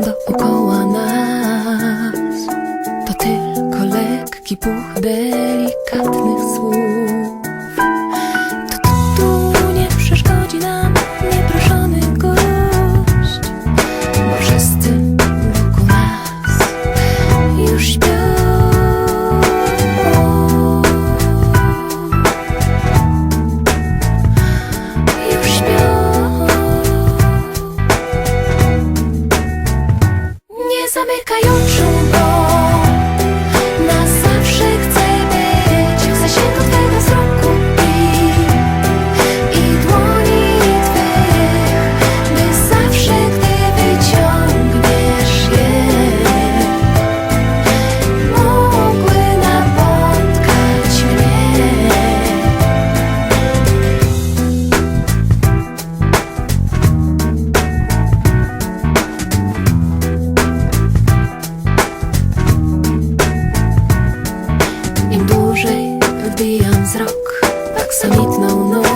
dookoła nas To tylko lekki puch delikatnych słów. 目覚めかよ wzrok, tak samotną noc.